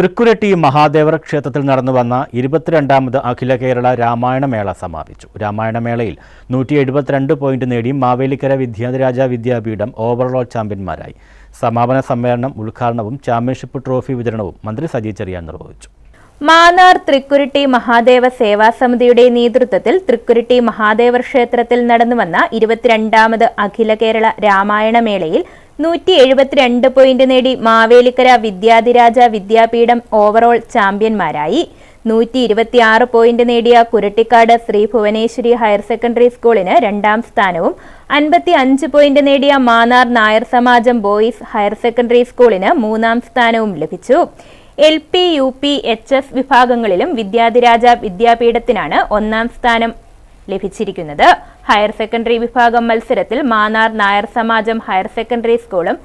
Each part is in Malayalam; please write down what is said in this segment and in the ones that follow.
തൃക്കുരട്ടി മഹാദേവർ ക്ഷേത്രത്തിൽ നടന്നു വന്ന ഇരുപത്തിരണ്ടാമത് അഖില കേരള രാമായണമേള സമാപിച്ചു. രാമായണമേളയിൽ നൂറ്റി എഴുപത്തിരണ്ട് പോയിന്റ് നേടി മാവേലിക്കര വിദ്യാധിരാജ വിദ്യാപീഠം ഓവറോൾ ചാമ്പ്യന്മാരായി. സമാപന സമ്മേളനം ഉദ്ഘാടനവും ചാമ്പ്യൻഷിപ്പ് ട്രോഫി വിതരണവും മന്ത്രി സജി ചെറിയാൻ നിർവഹിച്ചു. മാന്നാർ തൃക്കുരുട്ടി മഹാദേവ സേവാ സമിതിയുടെ നേതൃത്വത്തിൽ തൃക്കുരുട്ടി മഹാദേവ ക്ഷേത്രത്തിൽ നടന്നുവന്ന ഇരുപത്തിരണ്ടാമത് അഖില കേരള രാമായണ മേളയിൽ നൂറ്റി എഴുപത്തിരണ്ട് പോയിന്റ് നേടി മാവേലിക്കര വിദ്യാധിരാജ വിദ്യാപീഠം ഓവറോൾ ചാമ്പ്യന്മാരായി. നൂറ്റി ഇരുപത്തിയാറ് പോയിന്റ് നേടിയ കുരട്ടിക്കാട് ശ്രീ ഭുവനേശ്വരി ഹയർ സെക്കൻഡറി സ്കൂളിന് രണ്ടാം സ്ഥാനവും. അൻപത്തി അഞ്ച് പോയിന്റ് നേടിയ Mannar Nair Samajam boys higher secondary സ്കൂളിന് മൂന്നാം സ്ഥാനവും ലഭിച്ചു. L P U P H S വിഭാഗങ്ങളിലും വിദ്യാധിരാജ വിദ്യാപീഠത്തിനാണ് ഒന്നാം സ്ഥാനം ലഭിച്ചിരിക്കുന്നത്. ഹയർ സെക്കൻഡറി വിഭാഗം മത്സരത്തിൽ മാന്നാർ നായർ സമാജം ഹയർ സെക്കൻഡറി സ്കൂളും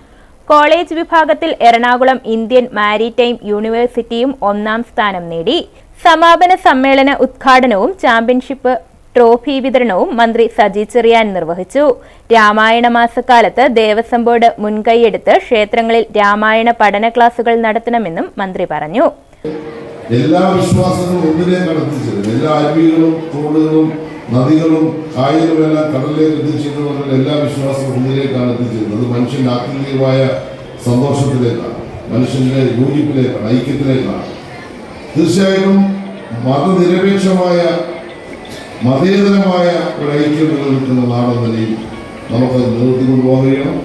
കോളേജ് വിഭാഗത്തിൽ എറണാകുളം ഇന്ത്യൻ മാരിടൈം യൂണിവേഴ്സിറ്റിയും ഒന്നാം സ്ഥാനം നേടി. സമാപന സമ്മേളന ഉദ്ഘാടനവും ചാമ്പ്യൻഷിപ്പ് ട്രോഫി വിതരണവും മന്ത്രി സജി ചെറിയാൻ നിർവഹിച്ചു. രാമായണ മാസക്കാലത്ത് ദേവസ്വം ബോർഡ് മുൻകൈയെടുത്ത് ക്ഷേത്രങ്ങളിൽ രാമായണ പഠന ക്ലാസുകൾ നടത്തണമെന്നും മന്ത്രി പറഞ്ഞു. എല്ലാ വിശ്വാസങ്ങളും ഒന്നിനെ എത്തിച്ചത് എല്ലാ അരുവികളും തോടുകളും നദികളും കായലും എല്ലാം കടലിലേക്ക് എത്തിച്ചെന്ന് എല്ലാ വിശ്വാസവും ഒന്നിലേക്കാണ് എത്തിച്ചേരുന്നത് അത് മനുഷ്യന്റെ ആത്മീയമായ സന്തോഷത്തിലേക്കാണ് മനുഷ്യന്റെ യോജിപ്പിലേക്കാണ് ഐക്യത്തിലേക്കാണ്. തീർച്ചയായിട്ടും മതനിരപേക്ഷമായ മതേതരമായ ഒരു ഐക്യം നിലനിൽക്കുന്ന നാടെന്ന നിലയിൽ നമുക്ക് നിലനിർത്തി കഴിയണം.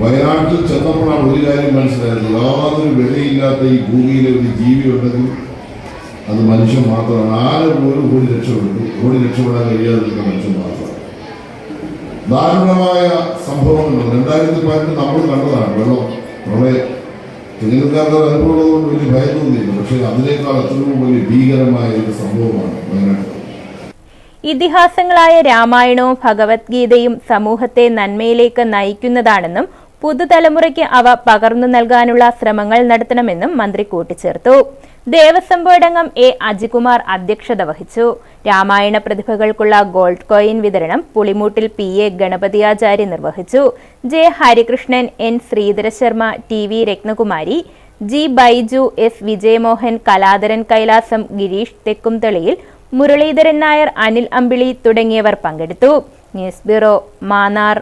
വയനാട്ടിൽ ചെന്നപ്പോഴാണ് ഒരു കാര്യം മനസ്സിലായത്. യാതൊരു വിലയില്ലാത്ത ഈ ഭൂമിയിലെ ഒരു ജീവി ഉണ്ടെങ്കിൽ അത് മനുഷ്യൻ മാത്രമാണ്. ആരെ പോലും കൂടി രക്ഷപ്പെട്ടു കൂടി രക്ഷപ്പെടാൻ കഴിയാതിരുന്ന മനുഷ്യൻ മാത്രമാണ്. ദാരുണമായ സംഭവങ്ങൾ രണ്ടായിരത്തി പതിനെട്ട് നമ്മൾ കണ്ടതാണ് വെള്ളം. പ്രളയം ഒരു അനുഭവമുള്ളതുകൊണ്ട് വലിയ ഭയം പക്ഷെ അതിനേക്കാൾ അത്രയും വലിയ ഭീകരമായ ഒരു സംഭവമാണ് വയനാട്ടിൽ ഇതിഹാസങ്ങളായ രാമായണവും ഭഗവത്ഗീതയും സമൂഹത്തെ നന്മയിലേക്ക് നയിക്കുന്നതാണെന്നും പുതുതലമുറയ്ക്ക് അവ പകർന്നു നൽകാനുള്ള ശ്രമങ്ങൾ നടത്തണമെന്നും മന്ത്രി കൂട്ടിച്ചേർത്തു. ദേവസ്വം ബോർഡ് അംഗം എ അജികുമാർ അധ്യക്ഷത വഹിച്ചു. രാമായണ പ്രതിഭകൾക്കുള്ള ഗോൾഡ് കോയിൻ വിതരണം പുളിമൂട്ടിൽ പി എ ഗണപതിയാചാര്യ നിർവഹിച്ചു. J Harikrishnan N Sreedhara Sharma T V Ratnakumari G Baiju S Vijayamohan Kaladharan Kailasam Gireesh Thekkumthaliyil Muraleedharan Nair Anil Ambili തുടങ്ങിയവർ പങ്കെടുത്തു. News bureau Mannar.